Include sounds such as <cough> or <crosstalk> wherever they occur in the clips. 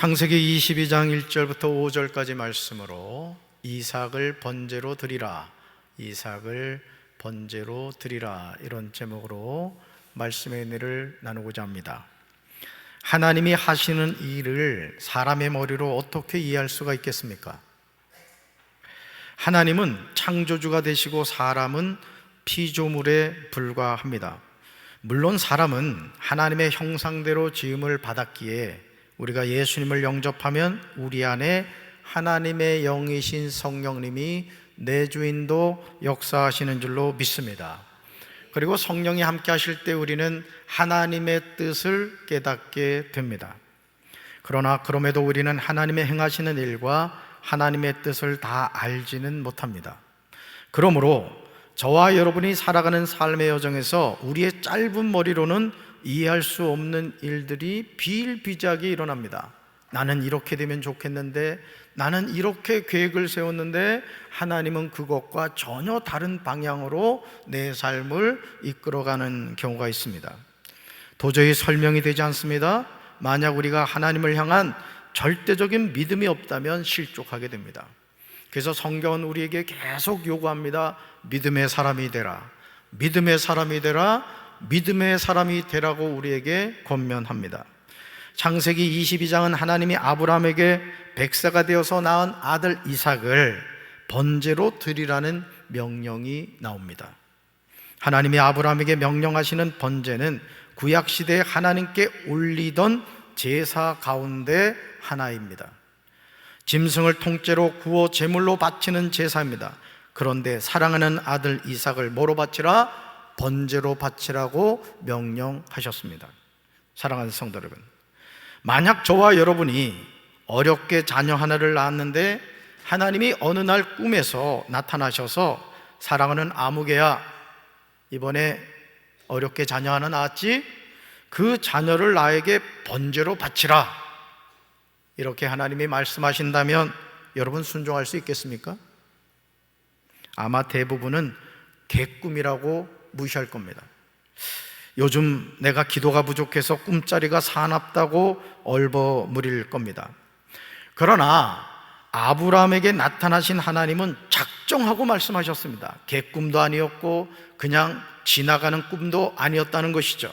창세기 22장 1절부터 5절까지 말씀으로 이삭을 번제로 드리라. 이삭을 번제로 드리라. 이런 제목으로 말씀의 은혜를 나누고자 합니다. 하나님이 하시는 일을 사람의 머리로 어떻게 이해할 수가 있겠습니까? 하나님은 창조주가 되시고 사람은 피조물에 불과합니다. 물론 사람은 하나님의 형상대로 지음을 받았기에 우리가 예수님을 영접하면 우리 안에 하나님의 영이신 성령님이 내 주인도 역사하시는 줄로 믿습니다. 그리고 성령이 함께 하실 때 우리는 하나님의 뜻을 깨닫게 됩니다. 그러나 그럼에도 우리는 하나님의 행하시는 일과 하나님의 뜻을 다 알지는 못합니다. 그러므로 저와 여러분이 살아가는 삶의 여정에서 우리의 짧은 머리로는 이해할 수 없는 일들이 비일비재하게 일어납니다. 나는 이렇게 되면 좋겠는데, 나는 이렇게 계획을 세웠는데, 하나님은 그것과 전혀 다른 방향으로 내 삶을 이끌어가는 경우가 있습니다. 도저히 설명이 되지 않습니다. 만약 우리가 하나님을 향한 절대적인 믿음이 없다면 실족하게 됩니다. 그래서 성경은 우리에게 계속 요구합니다. 믿음의 사람이 되라. 믿음의 사람이 되라. 믿음의 사람이 되라고 우리에게 권면합니다. 창세기 22장은 하나님이 아브라함에게 백세가 되어서 낳은 아들 이삭을 번제로 드리라는 명령이 나옵니다. 하나님이 아브라함에게 명령하시는 번제는 구약 시대에 하나님께 올리던 제사 가운데 하나입니다. 짐승을 통째로 구워 제물로 바치는 제사입니다. 그런데 사랑하는 아들 이삭을 뭐로 바치라? 번제로 바치라고 명령하셨습니다. 사랑하는 성도 여러분. 만약 저와 여러분이 어렵게 자녀 하나를 낳았는데 하나님이 어느 날 꿈에서 나타나셔서 사랑하는 아무개야 이번에 어렵게 자녀 하나 낳았지 그 자녀를 나에게 번제로 바치라 이렇게 하나님이 말씀하신다면 여러분 순종할 수 있겠습니까? 아마 대부분은 개꿈이라고 무시할 겁니다. 요즘 내가 기도가 부족해서 꿈자리가 사납다고 얼버무릴 겁니다. 그러나 아브라함에게 나타나신 하나님은 작정하고 말씀하셨습니다. 개꿈도 아니었고 그냥 지나가는 꿈도 아니었다는 것이죠.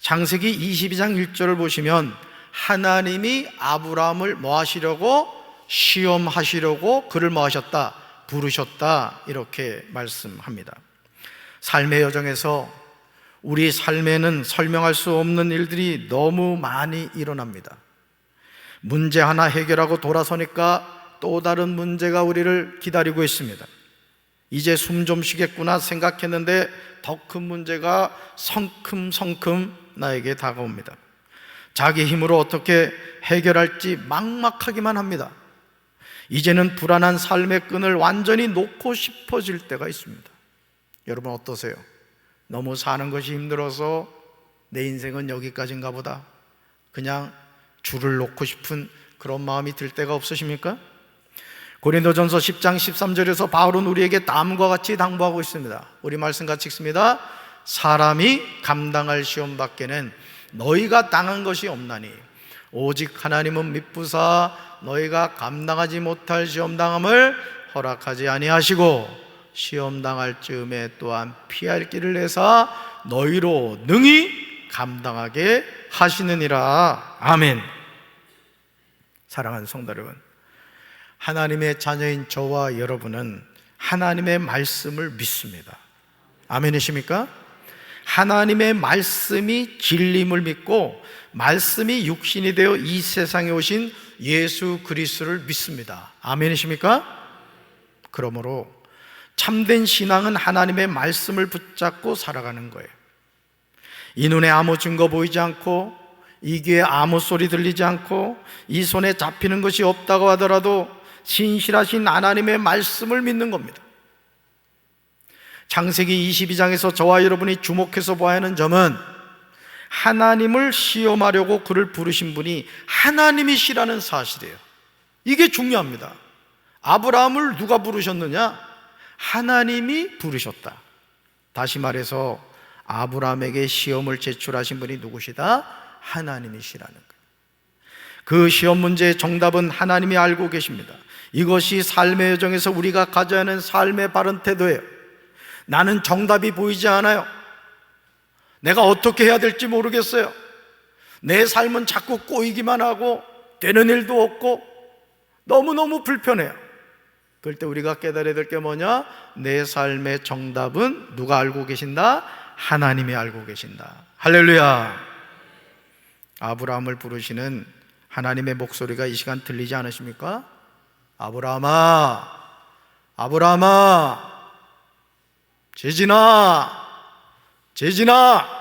창세기 22장 1절을 보시면 하나님이 아브라함을 뭐 하시려고 시험하시려고 그를 뭐 하셨다 부르셨다 이렇게 말씀합니다. 삶의 여정에서 우리 삶에는 설명할 수 없는 일들이 너무 많이 일어납니다. 문제 하나 해결하고 돌아서니까 또 다른 문제가 우리를 기다리고 있습니다. 이제 숨 좀 쉬겠구나 생각했는데 더 큰 문제가 성큼성큼 나에게 다가옵니다. 자기 힘으로 어떻게 해결할지 막막하기만 합니다. 이제는 불안한 삶의 끈을 완전히 놓고 싶어질 때가 있습니다. 여러분 어떠세요? 너무 사는 것이 힘들어서 내 인생은 여기까지인가 보다. 그냥 줄을 놓고 싶은 그런 마음이 들 때가 없으십니까? 고린도전서 10장 13절에서 바울은 우리에게 다음과 같이 당부하고 있습니다. 우리 말씀 같이 읽습니다. 사람이 감당할 시험 밖에는 너희가 당한 것이 없나니 오직 하나님은 미쁘사 너희가 감당하지 못할 시험 당함을 허락하지 아니하시고 시험 당할 즈음에 또한 피할 길을 내사 너희로 능히 감당하게 하시느니라. 아멘. 사랑하는 성도 여러분. 하나님의 자녀인 저와 여러분은 하나님의 말씀을 믿습니다. 아멘이십니까? 하나님의 말씀이 진림을 믿고 말씀이 육신이 되어 이 세상에 오신 예수 그리스도를 믿습니다. 아멘이십니까? 그러므로 참된 신앙은 하나님의 말씀을 붙잡고 살아가는 거예요. 이 눈에 아무 증거 보이지 않고 이 귀에 아무 소리 들리지 않고 이 손에 잡히는 것이 없다고 하더라도 신실하신 하나님의 말씀을 믿는 겁니다. 창세기 22장에서 저와 여러분이 주목해서 보아야 하는 점은 하나님을 시험하려고 그를 부르신 분이 하나님이시라는 사실이에요. 이게 중요합니다. 아브라함을 누가 부르셨느냐? 하나님이 부르셨다. 다시 말해서 아브라함에게 시험을 제출하신 분이 누구시다? 하나님이시라는 거예요. 그 시험 문제의 정답은 하나님이 알고 계십니다. 이것이 삶의 여정에서 우리가 가져야 하는 삶의 바른 태도예요. 나는 정답이 보이지 않아요. 내가 어떻게 해야 될지 모르겠어요. 내 삶은 자꾸 꼬이기만 하고 되는 일도 없고 너무너무 불편해요. 그럴 때 우리가 깨달아야 될 게 뭐냐? 내 삶의 정답은 누가 알고 계신다? 하나님이 알고 계신다. 할렐루야. 아브라함을 부르시는 하나님의 목소리가 이 시간 들리지 않으십니까? 아브라함아, 아브라함아, 재진아, 재진아.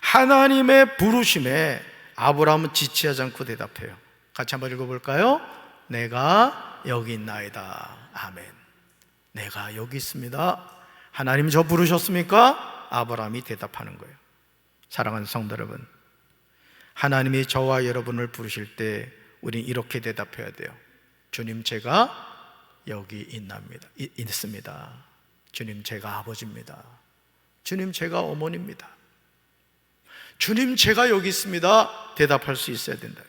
하나님의 부르심에 아브라함은 지체하지 않고 대답해요. 같이 한번 읽어볼까요? 내가 여기 있나이다. 아멘. 내가 여기 있습니다. 하나님 저 부르셨습니까? 아브라함이 대답하는 거예요. 사랑하는 성도 여러분, 하나님이 저와 여러분을 부르실 때 우리 이렇게 대답해야 돼요. 주님 제가 여기. 이- 있습니다. 주님 제가 아버지입니다. 주님 제가 어머니입니다. 주님 제가 여기 있습니다. 대답할 수 있어야 된다.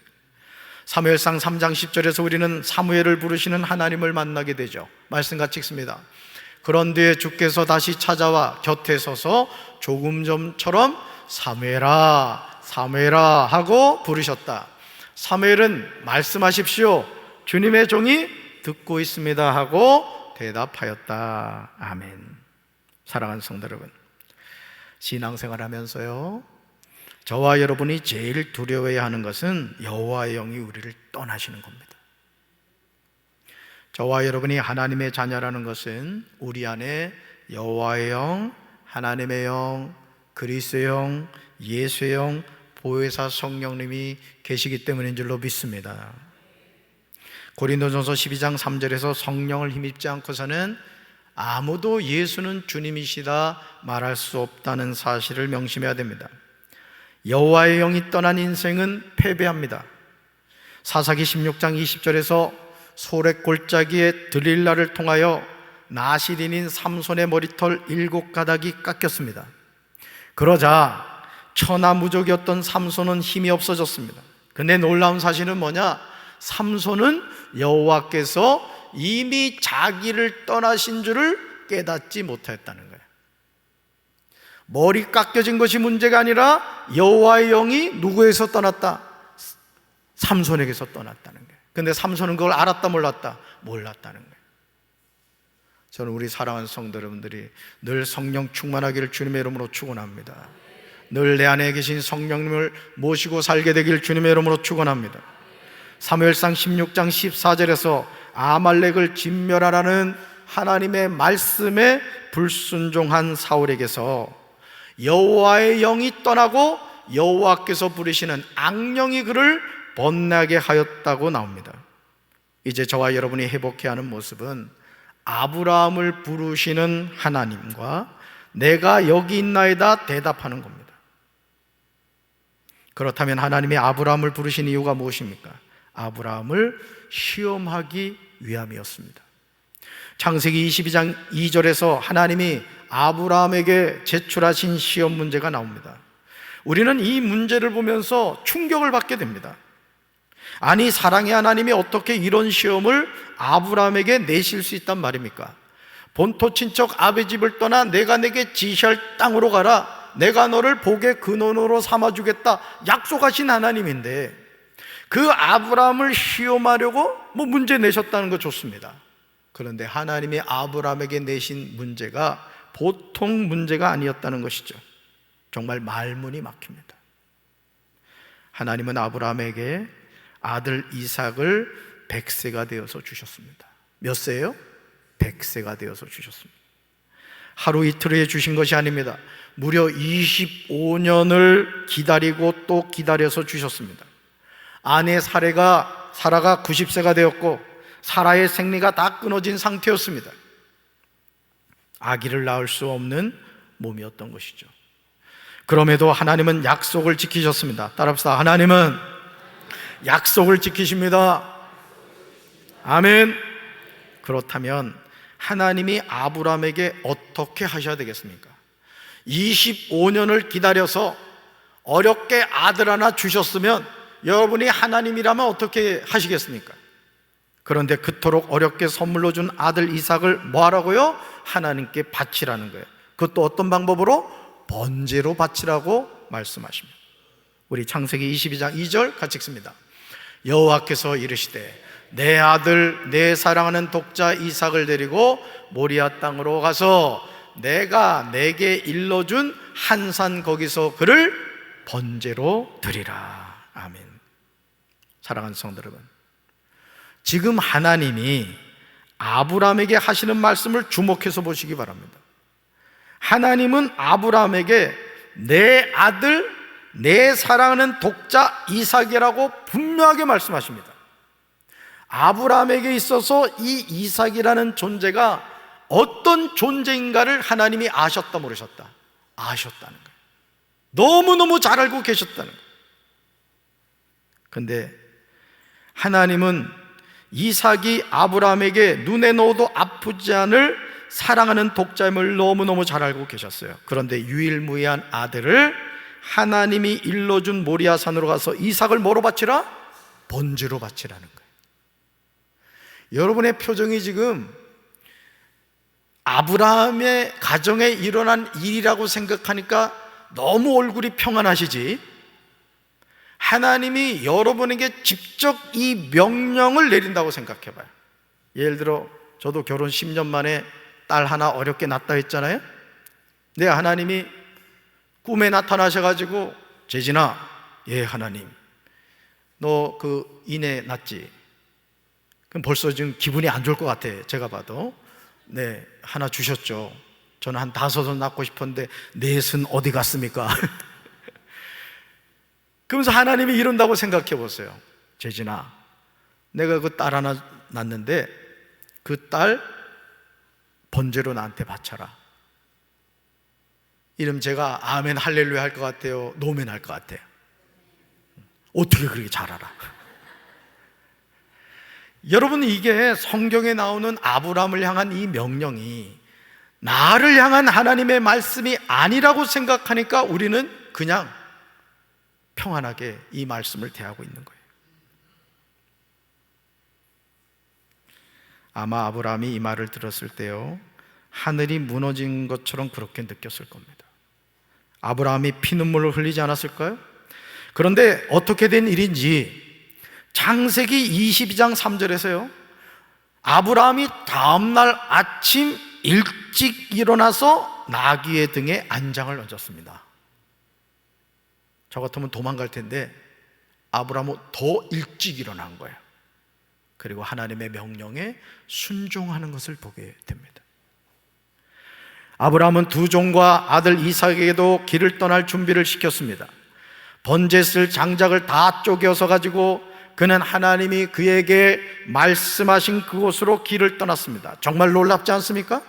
사무엘상 3장 10절에서 우리는 사무엘을 부르시는 하나님을 만나게 되죠. 말씀 같이 읽습니다. 그런 뒤에 주께서 다시 찾아와 곁에 서서 조금 전처럼 사무엘아 사무엘아 하고 부르셨다. 사무엘은 말씀하십시오. 주님의 종이 듣고 있습니다 하고 대답하였다. 아멘. 사랑하는 성도 여러분. 신앙생활 하면서요. 저와 여러분이 제일 두려워해야 하는 것은 여호와의 영이 우리를 떠나시는 겁니다. 저와 여러분이 하나님의 자녀라는 것은 우리 안에 여호와의 영, 하나님의 영, 그리스도의 영, 예수의 영, 보혜사 성령님이 계시기 때문인 줄로 믿습니다. 고린도전서 12장 3절에서 성령을 힘입지 않고서는 아무도 예수는 주님이시다 말할 수 없다는 사실을 명심해야 됩니다. 여호와의 영이 떠난 인생은 패배합니다. 사사기 16장 20절에서 소래 골짜기에 드릴라를 통하여 나시린인 삼손의 머리털 일곱 가닥이 깎였습니다. 그러자 천하무적이었던 삼손은 힘이 없어졌습니다. 근데 놀라운 사실은 뭐냐? 삼손은 여호와께서 이미 자기를 떠나신 줄을 깨닫지 못했다는 거예요. 머리 깎여진 것이 문제가 아니라 여호와의 영이 누구에서 떠났다? 삼손에게서 떠났다는 거예요. 근데 삼손은 그걸 알았다 몰랐다? 몰랐다는 거예요. 저는 우리 사랑하는 성도 여러분들이 늘 성령 충만하기를 주님의 이름으로 축원합니다. 늘 내 안에 계신 성령님을 모시고 살게 되길 주님의 이름으로 축원합니다. 사무엘상 16장 14절에서 아말렉을 진멸하라는 하나님의 말씀에 불순종한 사울에게서 여호와의 영이 떠나고 여호와께서 부르시는 악령이 그를 번나게 하였다고 나옵니다. 이제 저와 여러분이 회복해야 하는 모습은 아브라함을 부르시는 하나님과 내가 여기 있나이다 대답하는 겁니다. 그렇다면 하나님이 아브라함을 부르신 이유가 무엇입니까? 아브라함을 시험하기 위함이었습니다. 창세기 22장 2절에서 하나님이 아브라함에게 제출하신 시험 문제가 나옵니다. 우리는 이 문제를 보면서 충격을 받게 됩니다. 아니, 사랑의 하나님이 어떻게 이런 시험을 아브라함에게 내실 수 있단 말입니까? 본토 친척 아베 집을 떠나 내가 내게 지시할 땅으로 가라. 내가 너를 복의 근원으로 삼아주겠다. 약속하신 하나님인데 그 아브라함을 시험하려고 뭐 문제 내셨다는 거 좋습니다. 그런데 하나님이 아브라함에게 내신 문제가 보통 문제가 아니었다는 것이죠. 정말 말문이 막힙니다. 하나님은 아브라함에게 아들 이삭을 백세가 되어서 주셨습니다. 몇 세예요? 백세가 되어서 주셨습니다. 하루 이틀에 주신 것이 아닙니다. 무려 25년을 기다리고 또 기다려서 주셨습니다. 아내 사례가 사라가 90세가 되었고 사라의 생리가 다 끊어진 상태였습니다. 아기를 낳을 수 없는 몸이었던 것이죠. 그럼에도 하나님은 약속을 지키셨습니다. 따라합시다. 하나님은 약속을 지키십니다. 아멘. 그렇다면 하나님이 아브라함에게 어떻게 하셔야 되겠습니까? 25년을 기다려서 어렵게 아들 하나 주셨으면 여러분이 하나님이라면 어떻게 하시겠습니까? 그런데 그토록 어렵게 선물로 준 아들 이삭을 뭐 하라고요? 하나님께 바치라는 거예요. 그것도 어떤 방법으로? 번제로 바치라고 말씀하십니다. 우리 창세기 22장 2절 같이 읽습니다. 여호와께서 이르시되 내 아들 내 사랑하는 독자 이삭을 데리고 모리아 땅으로 가서 내가 내게 일러준 한 산 거기서 그를 번제로 드리라. 아멘. 사랑하는 성도 여러분. 지금 하나님이 아브라함에게 하시는 말씀을 주목해서 보시기 바랍니다. 하나님은 아브라함에게 내 아들, 내 사랑하는 독자 이삭이라고 분명하게 말씀하십니다. 아브라함에게 있어서 이 이삭이라는 존재가 어떤 존재인가를 하나님이 아셨다 모르셨다? 아셨다는 거예요. 너무너무 잘 알고 계셨다는 거예요. 근데 하나님은 이삭이 아브라함에게 눈에 넣어도 아프지 않을 사랑하는 독자임을 너무너무 잘 알고 계셨어요. 그런데 유일무이한 아들을 하나님이 일러준 모리아 산으로 가서 이삭을 뭐로 바치라? 번제로 바치라는 거예요. 여러분의 표정이 지금 아브라함의 가정에 일어난 일이라고 생각하니까 너무 얼굴이 평안하시지. 하나님이 여러분에게 직접 이 명령을 내린다고 생각해 봐요. 예를 들어, 저도 결혼 10년 만에 딸 하나 어렵게 낳다 했잖아요. 네, 하나님이 꿈에 나타나셔가지고, 재진아, 예, 하나님. 너그 이내 낳지? 그럼 벌써 지금 기분이 안 좋을 것 같아. 제가 봐도. 네, 하나 주셨죠. 저는 한 다섯은 낳고 싶었는데, 넷은 어디 갔습니까? <laughs> 그러면서 하나님이 이런다고 생각해 보세요. 재진아, 내가 그 딸 하나 낳는데 그 딸 번제로 나한테 바쳐라. 이름 제가 아멘 할렐루야 할 것 같아요. 노멘 할 것 같아요. 어떻게 그렇게 잘 알아? <laughs> 여러분 이게 성경에 나오는 아브라함을 향한 이 명령이 나를 향한 하나님의 말씀이 아니라고 생각하니까 우리는 그냥 평안하게 이 말씀을 대하고 있는 거예요. 아마 아브라함이 이 말을 들었을 때요, 하늘이 무너진 것처럼 그렇게 느꼈을 겁니다. 아브라함이 피눈물을 흘리지 않았을까요? 그런데 어떻게 된 일인지 창세기 22장 3절에서요, 아브라함이 다음날 아침 일찍 일어나서 나귀의 등에 안장을 얹었습니다. 저 같으면 도망갈 텐데 아브라함은 더 일찍 일어난 거예요. 그리고 하나님의 명령에 순종하는 것을 보게 됩니다. 아브라함은 두 종과 아들 이삭에게도 길을 떠날 준비를 시켰습니다. 번제 쓸 장작을 다 쪼개서 가지고 그는 하나님이 그에게 말씀하신 그곳으로 길을 떠났습니다. 정말 놀랍지 않습니까?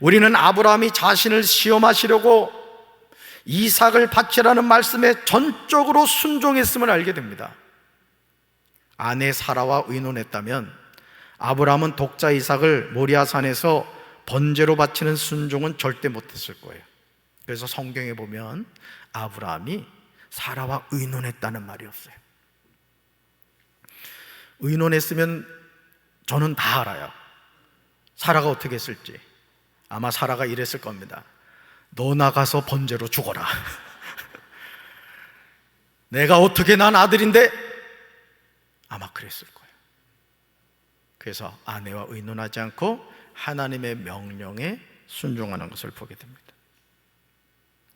우리는 아브라함이 자신을 시험하시려고 이삭을 바치라는 말씀에 전적으로 순종했음을 알게 됩니다. 아내 사라와 의논했다면 아브라함은 독자 이삭을 모리아산에서 번제로 바치는 순종은 절대 못했을 거예요. 그래서 성경에 보면 아브라함이 사라와 의논했다는 말이 없어요. 의논했으면 저는 다 알아요. 사라가 어떻게 했을지. 아마 사라가 이랬을 겁니다. 너 나가서 번제로 죽어라. <laughs> 내가 어떻게 난 아들인데? 아마 그랬을 거예요. 그래서 아내와 의논하지 않고 하나님의 명령에 순종하는 것을 보게 됩니다.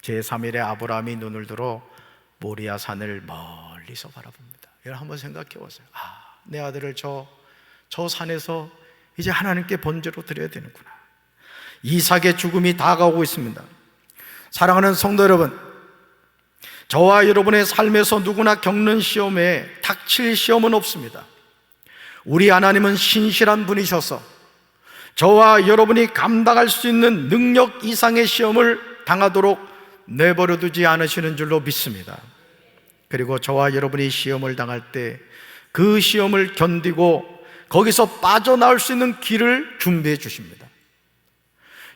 제3일에 아브라함이 눈을 들어 모리아 산을 멀리서 바라봅니다. 여러분 한번 생각해 보세요. 아, 내 아들을 저, 저 산에서 이제 하나님께 번제로 드려야 되는구나. 이삭의 죽음이 다가오고 있습니다. 사랑하는 성도 여러분, 저와 여러분의 삶에서 누구나 겪는 시험에 닥칠 시험은 없습니다. 우리 하나님은 신실한 분이셔서 저와 여러분이 감당할 수 있는 능력 이상의 시험을 당하도록 내버려 두지 않으시는 줄로 믿습니다. 그리고 저와 여러분이 시험을 당할 때 그 시험을 견디고 거기서 빠져나올 수 있는 길을 준비해 주십니다.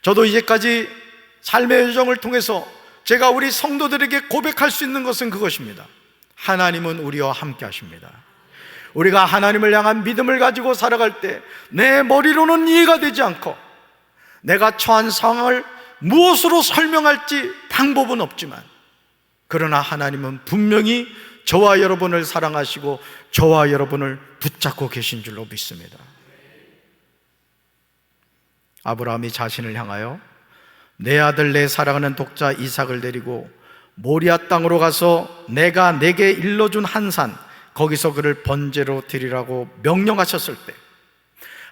저도 이제까지 삶의 여정을 통해서 제가 우리 성도들에게 고백할 수 있는 것은 그것입니다. 하나님은 우리와 함께 하십니다. 우리가 하나님을 향한 믿음을 가지고 살아갈 때 내 머리로는 이해가 되지 않고 내가 처한 상황을 무엇으로 설명할지 방법은 없지만 그러나 하나님은 분명히 저와 여러분을 사랑하시고 저와 여러분을 붙잡고 계신 줄로 믿습니다. 아브라함이 자신을 향하여 내 아들 내 사랑하는 독자 이삭을 데리고 모리아 땅으로 가서 내가 내게 일러준 한 산 거기서 그를 번제로 드리라고 명령하셨을 때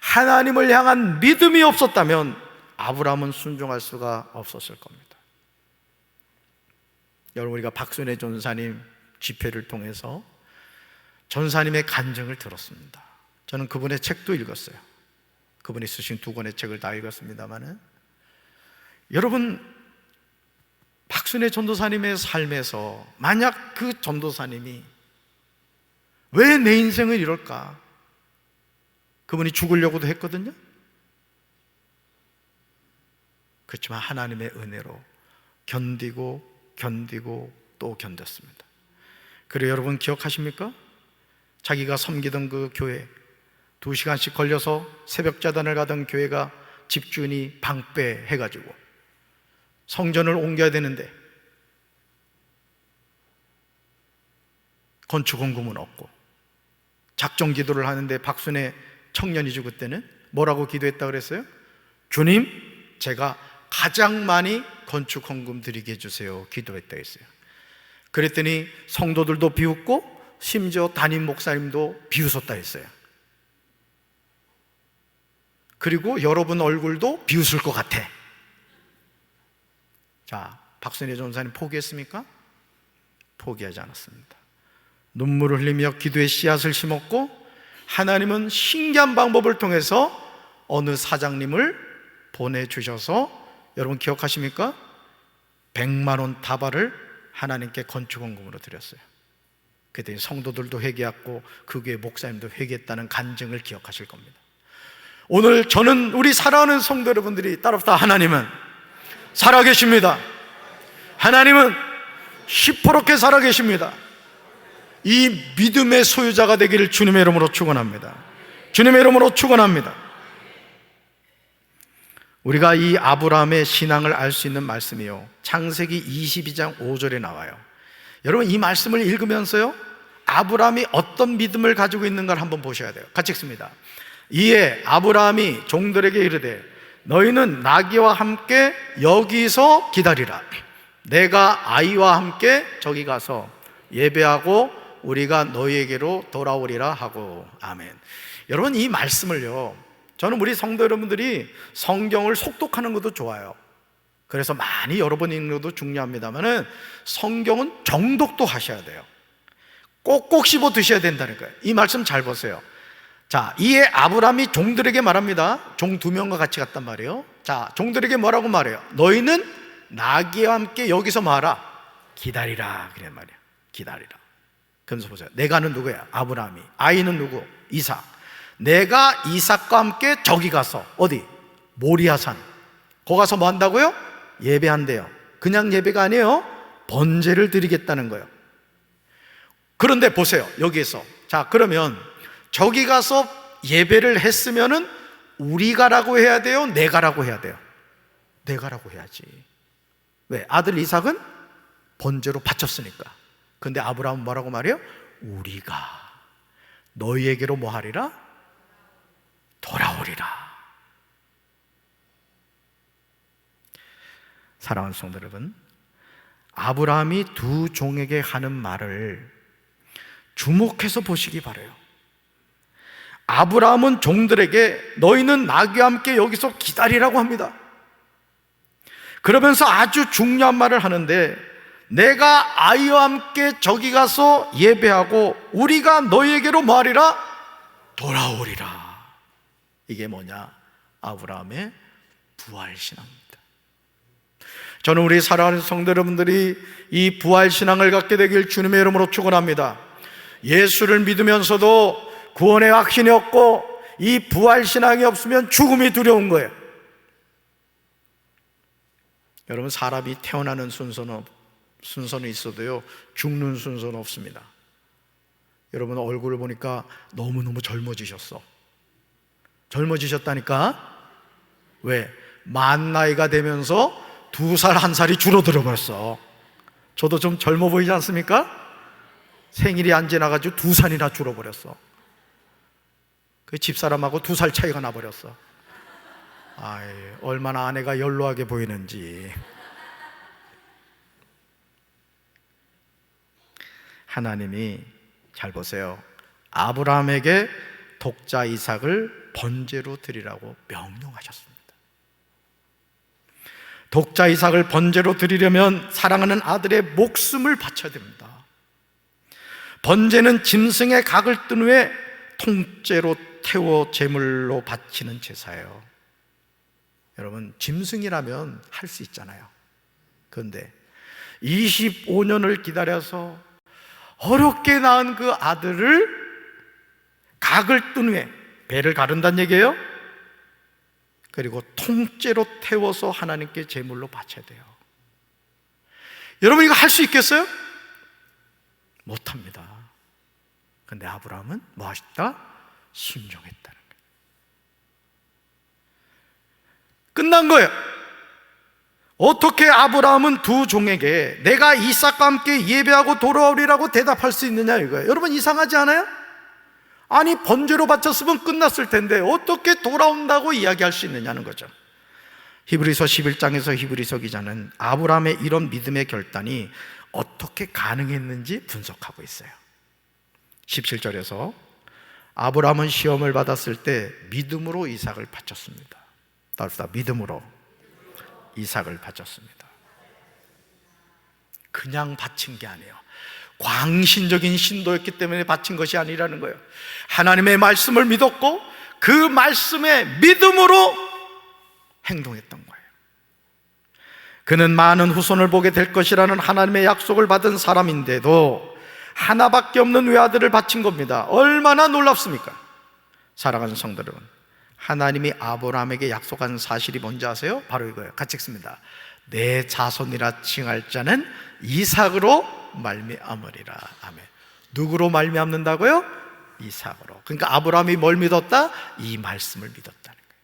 하나님을 향한 믿음이 없었다면 아브라함은 순종할 수가 없었을 겁니다. 여러분 우리가 박순애 전사님 집회를 통해서 전사님의 간증을 들었습니다. 저는 그분의 책도 읽었어요. 그분이 쓰신 두 권의 책을 다 읽었습니다만은 여러분 박순애 전도사님의 삶에서 만약 그 전도사님이 왜 내 인생을 이럴까? 그분이 죽으려고도 했거든요. 그렇지만 하나님의 은혜로 견디고 견디고 또 견뎠습니다. 그래 여러분 기억하십니까? 자기가 섬기던 그 교회 두 시간씩 걸려서 새벽 자단을 가던 교회가 집주인이 방패 해가지고 성전을 옮겨야 되는데 건축 원금은 없고 작정 기도를 하는데 박순애 청년이죠 그때는? 뭐라고 기도했다 그랬어요? 주님 제가 가장 많이 건축 헌금 드리게 해주세요. 기도했다 했어요. 그랬더니 성도들도 비웃고 심지어 담임 목사님도 비웃었다 했어요. 그리고 여러분 얼굴도 비웃을 것 같아 자 박순애 전사님 포기했습니까? 포기하지 않았습니다 눈물을 흘리며 기도의 씨앗을 심었고 하나님은 신기한 방법을 통해서 어느 사장님을 보내주셔서 여러분 기억하십니까? 100만 원 다발을 하나님께 건축원금으로 드렸어요. 그랬더니 성도들도 회개했고 그 교회 목사님도 회개했다는 간증을 기억하실 겁니다. 오늘 저는 우리 사랑하는 성도 여러분들이 따라붙다 하나님은 살아계십니다. 하나님은 시퍼렇게 살아계십니다. 이 믿음의 소유자가 되기를 주님의 이름으로 축원합니다. 주님의 이름으로 축원합니다. 우리가 이 아브라함의 신앙을 알 수 있는 말씀이요. 창세기 22장 5절에 나와요. 여러분 이 말씀을 읽으면서요. 아브라함이 어떤 믿음을 가지고 있는가를 한번 보셔야 돼요. 같이 읽습니다. 이에 아브라함이 종들에게 이르되 너희는 나귀와 함께 여기서 기다리라. 내가 아이와 함께 저기 가서 예배하고 우리가 너희에게로 돌아오리라 하고 아멘. 여러분 이 말씀을요. 저는 우리 성도 여러분들이 성경을 속독하는 것도 좋아요. 그래서 많이 여러 번 읽는 것도 중요합니다만은 성경은 정독도 하셔야 돼요. 꼭꼭 씹어 드셔야 된다는 거예요. 이 말씀 잘 보세요. 자, 이에 아브라함이 종들에게 말합니다. 종 두 명과 같이 갔단 말이에요. 자, 종들에게 뭐라고 말해요? 너희는 나귀와 함께 여기서 말아 기다리라 그래 말이야. 기다리라. 그러면서 보세요. 내가는 누구야? 아브라함이. 아이는 누구? 이삭. 내가 이삭과 함께 저기 가서 어디? 모리아산. 거 가서 뭐 한다고요? 예배한대요. 그냥 예배가 아니에요. 번제를 드리겠다는 거예요. 그런데 보세요. 여기에서. 자, 그러면 저기 가서 예배를 했으면은 우리가라고 해야 돼요? 내가라고 해야 돼요? 내가라고 해야지. 왜? 아들 이삭은 번제로 바쳤으니까. 근데 아브라함은 뭐라고 말해요? 우리가 너희에게로 뭐 하리라? 돌아오리라. 사랑하는 성도 여러분, 아브라함이 두 종에게 하는 말을 주목해서 보시기 바래요. 아브라함은 종들에게 너희는 나귀와 함께 여기서 기다리라고 합니다. 그러면서 아주 중요한 말을 하는데 내가 아이와 함께 저기 가서 예배하고 우리가 너희에게로 뭐하리라? 돌아오리라. 이게 뭐냐? 아브라함의 부활 신앙입니다. 저는 우리 사랑하는 성도 여러분들이 이 부활 신앙을 갖게 되길 주님의 이름으로 축원합니다. 예수를 믿으면서도 구원의 확신이 없고 이 부활 신앙이 없으면 죽음이 두려운 거예요. 여러분 사람이 태어나는 순서는 순서는 있어도요 죽는 순서는 없습니다. 여러분 얼굴을 보니까 너무너무 젊어지셨어. 젊어지셨다니까? 왜? 만 나이가 되면서 두 살, 한 살이 줄어들어 버렸어. 저도 좀 젊어 보이지 않습니까? 생일이 안 지나가지고 두 살이나 줄어버렸어. 그 집사람하고 두 살 차이가 나버렸어. 아이, 얼마나 아내가 연로하게 보이는지. 하나님이 잘 보세요. 아브라함에게 독자 이삭을 번제로 드리라고 명령하셨습니다. 독자 이삭을 번제로 드리려면 사랑하는 아들의 목숨을 바쳐야 됩니다. 번제는 짐승의 각을 뜬 후에 통째로 태워 제물로 바치는 제사예요. 여러분, 짐승이라면 할 수 있잖아요. 그런데 25년을 기다려서 어렵게 낳은 그 아들을 각을 뜬 후에 배를 가른다는 얘기예요. 그리고 통째로 태워서 하나님께 제물로 바쳐야 돼요. 여러분 이거 할 수 있겠어요? 못 합니다. 근데 아브라함은 뭐 하셨다? 순종했다는 거예요. 끝난 거예요. 어떻게 아브라함은 두 종에게 내가 이삭과 함께 예배하고 돌아오리라고 대답할 수 있느냐 이거예요. 여러분 이상하지 않아요? 아니 번제로 바쳤으면 끝났을 텐데 어떻게 돌아온다고 이야기할 수 있느냐는 거죠. 히브리서 11장에서 히브리서 기자는 아브라함의 이런 믿음의 결단이 어떻게 가능했는지 분석하고 있어요. 17절에서 아브라함은 시험을 받았을 때 믿음으로 이삭을 바쳤습니다. 따릅니다. 믿음으로 이삭을 바쳤습니다. 그냥 바친 게 아니에요. 광신적인 신도였기 때문에 바친 것이 아니라는 거예요. 하나님의 말씀을 믿었고 그 말씀에 믿음으로 행동했던 거예요. 그는 많은 후손을 보게 될 것이라는 하나님의 약속을 받은 사람인데도 하나밖에 없는 외아들을 바친 겁니다. 얼마나 놀랍습니까? 사랑하는 성도 여러분. 하나님이 아브라함에게 약속한 사실이 뭔지 아세요? 바로 이거예요. 같이 읽습니다. 내 자손이라 칭할 자는 이삭으로 말미암으리라. 아멘. 누구로 말미암는다고요? 이삭으로. 그러니까 아브라함이 뭘 믿었다? 이 말씀을 믿었다는 거예요.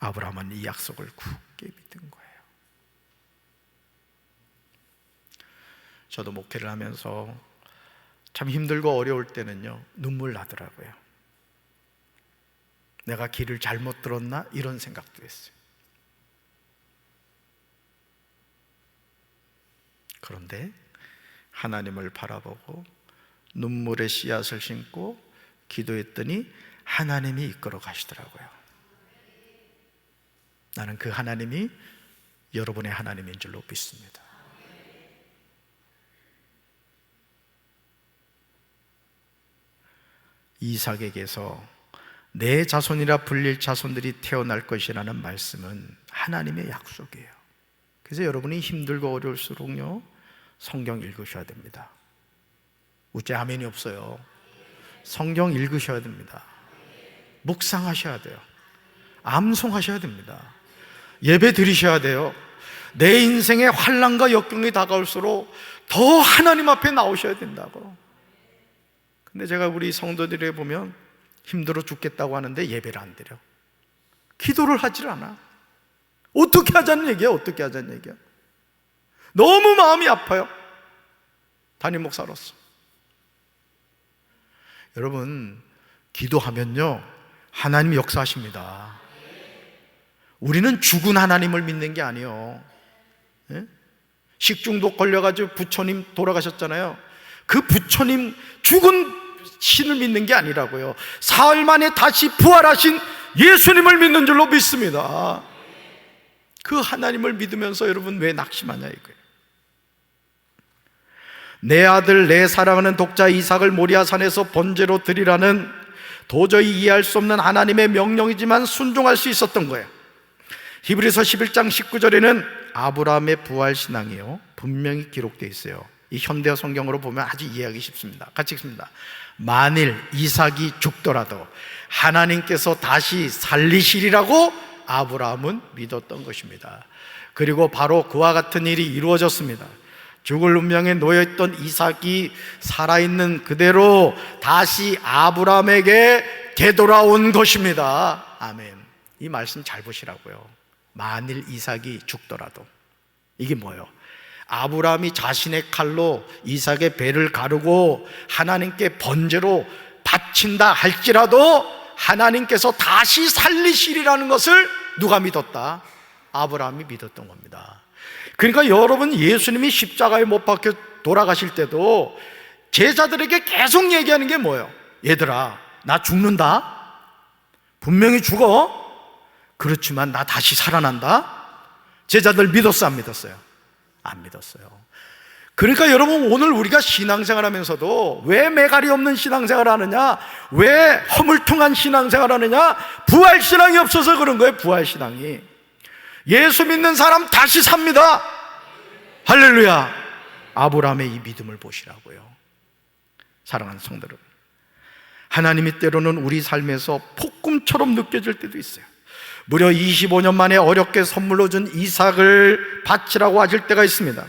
아브라함은 이 약속을 굳게 믿은 거예요. 저도 목회를 하면서 참 힘들고 어려울 때는요, 눈물 나더라고요. 내가 길을 잘못 들었나? 이런 생각도 했어요. 그런데 하나님을 바라보고 눈물의 씨앗을 심고 기도했더니 하나님이 이끌어 가시더라고요. 나는 그 하나님이 여러분의 하나님인 줄로 믿습니다. 이삭에게서 내 자손이라 불릴 자손들이 태어날 것이라는 말씀은 하나님의 약속이에요. 그래서 여러분이 힘들고 어려울수록요, 성경 읽으셔야 됩니다. 우째 아멘이 없어요. 성경 읽으셔야 됩니다. 묵상하셔야 돼요. 암송하셔야 됩니다. 예배 드리셔야 돼요. 내 인생의 환란과 역경이 다가올수록 더 하나님 앞에 나오셔야 된다고. 근데 제가 우리 성도들에 보면 힘들어 죽겠다고 하는데 예배를 안 드려. 기도를 하질 않아. 어떻게 하자는 얘기야? 어떻게 하자는 얘기야? 너무 마음이 아파요. 담임 목사로서. 여러분, 기도하면요, 하나님 역사하십니다. 우리는 죽은 하나님을 믿는 게 아니에요. 예? 식중독 걸려가지고 부처님 돌아가셨잖아요. 그 부처님 죽은 신을 믿는 게 아니라고요. 사흘 만에 다시 부활하신 예수님을 믿는 줄로 믿습니다. 그 하나님을 믿으면서 여러분 왜 낙심하냐 이거예요. 내 아들 내 사랑하는 독자 이삭을 모리아산에서 번제로 드리라는 도저히 이해할 수 없는 하나님의 명령이지만 순종할 수 있었던 거예요. 히브리서 11장 19절에는 아브라함의 부활 신앙이요 분명히 기록되어 있어요. 이 현대 성경으로 보면 아주 이해하기 쉽습니다. 같이 읽습니다. 만일 이삭이 죽더라도 하나님께서 다시 살리시리라고 아브라함은 믿었던 것입니다. 그리고 바로 그와 같은 일이 이루어졌습니다. 죽을 운명에 놓여있던 이삭이 살아있는 그대로 다시 아브라함에게 되돌아온 것입니다. 아멘. 이 말씀 잘 보시라고요. 만일 이삭이 죽더라도 이게 뭐예요? 아브라함이 자신의 칼로 이삭의 배를 가르고 하나님께 번제로 바친다 할지라도 하나님께서 다시 살리시리라는 것을 누가 믿었다? 아브라함이 믿었던 겁니다. 그러니까 여러분 예수님이 십자가에 못 박혀 돌아가실 때도 제자들에게 계속 얘기하는 게 뭐예요? 얘들아, 나 죽는다. 분명히 죽어. 그렇지만 나 다시 살아난다. 제자들 믿었어, 안 믿었어요? 안 믿었어요. 그러니까 여러분 오늘 우리가 신앙생활 하면서도 왜 매갈이 없는 신앙생활 하느냐? 왜 허물통한 신앙생활 하느냐? 부활 신앙이 없어서 그런 거예요, 부활 신앙이. 예수 믿는 사람 다시 삽니다. 할렐루야. 아브라함의 이 믿음을 보시라고요. 사랑하는 여러분. 하나님이 때로는 우리 삶에서 폭금처럼 느껴질 때도 있어요. 무려 25년 만에 어렵게 선물로 준 이삭을 바치라고 하실 때가 있습니다.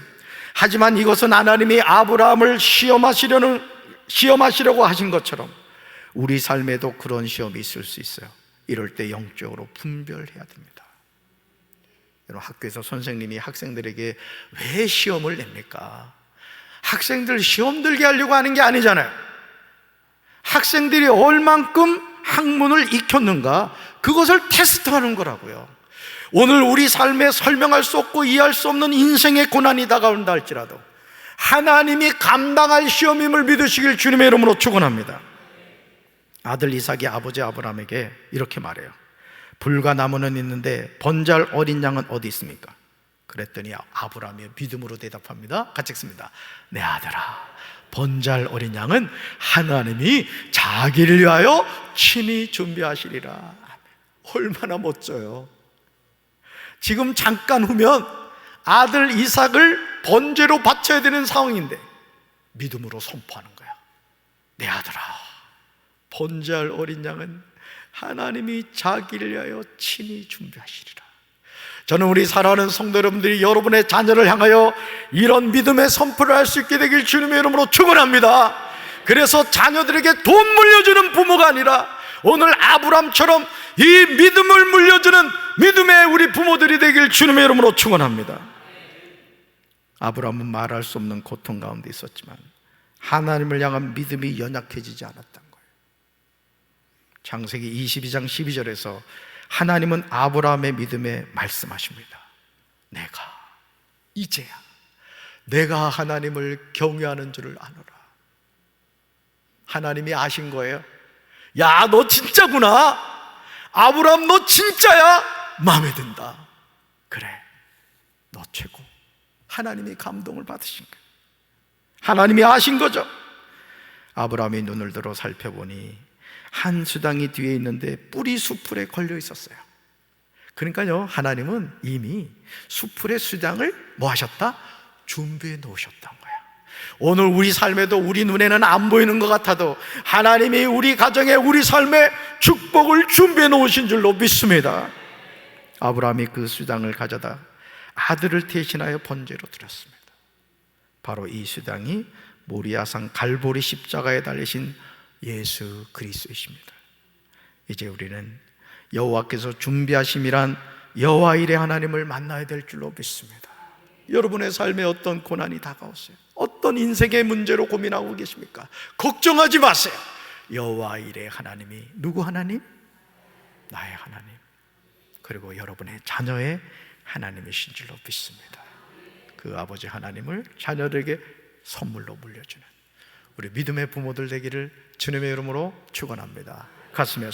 하지만 이것은 하나님이 아브라함을 시험하시려는 시험하시려고 하신 것처럼 우리 삶에도 그런 시험이 있을 수 있어요. 이럴 때 영적으로 분별해야 됩니다. 여러분 학교에서 선생님이 학생들에게 왜 시험을 냅니까? 학생들 시험 들게 하려고 하는 게 아니잖아요. 학생들이 얼만큼 학문을 익혔는가 그것을 테스트하는 거라고요. 오늘 우리 삶에 설명할 수 없고 이해할 수 없는 인생의 고난이 다가온다 할지라도 하나님이 감당할 시험임을 믿으시길 주님의 이름으로 축원합니다. 아들 이삭이 아버지 아브라함에게 이렇게 말해요. 불과 나무는 있는데 번잘 어린 양은 어디 있습니까? 그랬더니 아브라함이 믿음으로 대답합니다. 같이 읽습니다. 내 아들아, 번잘 어린 양은 하나님이 자기를 위하여 친히 준비하시리라. 얼마나 멋져요. 지금 잠깐 후면 아들 이삭을 번제로 바쳐야 되는 상황인데 믿음으로 선포하는 거야. 내 아들아, 번제할 어린 양은 하나님이 자기를 위하여 친히 준비하시리라. 저는 우리 사랑하는 성도 여러분들이 여러분의 자녀를 향하여 이런 믿음의 선포를 할 수 있게 되길 주님의 이름으로 축원합니다. 그래서 자녀들에게 돈 물려주는 부모가 아니라 오늘 아브람처럼 이 믿음을 물려주는 믿음의 우리 부모들이 되길 주님의 이름으로 축원합니다. 아브람은 말할 수 없는 고통 가운데 있었지만 하나님을 향한 믿음이 연약해지지 않았던. 창세기 22장 12절에서 하나님은 아브라함의 믿음에 말씀하십니다. 내가 이제야 내가 하나님을 경외하는 줄을 아노라. 하나님이 아신 거예요. 야, 너 진짜구나. 아브라함 너 진짜야. 마음에 든다. 그래. 너 최고. 하나님이 감동을 받으신 거예요. 하나님이 아신 거죠. 아브라함이 눈을 들어 살펴보니 한 수당이 뒤에 있는데 뿌리 수풀에 걸려 있었어요. 그러니까요, 하나님은 이미 수풀의 수당을 뭐 하셨다? 준비해 놓으셨던 거예요. 오늘 우리 삶에도 우리 눈에는 안 보이는 것 같아도 하나님이 우리 가정에 우리 삶에 축복을 준비해 놓으신 줄로 믿습니다. 아브라함이 그 수당을 가져다 아들을 대신하여 번제로 드렸습니다. 바로 이 수당이 모리아산 갈보리 십자가에 달리신 예수 그리스도이십니다. 이제 우리는 여호와께서 준비하심이란 여호와 일의 하나님을 만나야 될 줄로 믿습니다. 여러분의 삶에 어떤 고난이 다가오세요? 어떤 인생의 문제로 고민하고 계십니까? 걱정하지 마세요. 여호와 일의 하나님이 누구 하나님? 나의 하나님. 그리고 여러분의 자녀의 하나님이신 줄로 믿습니다. 그 아버지 하나님을 자녀들에게 선물로 물려주는 우리 믿음의 부모들 되기를 주님의 이름으로 축원합니다. 가슴에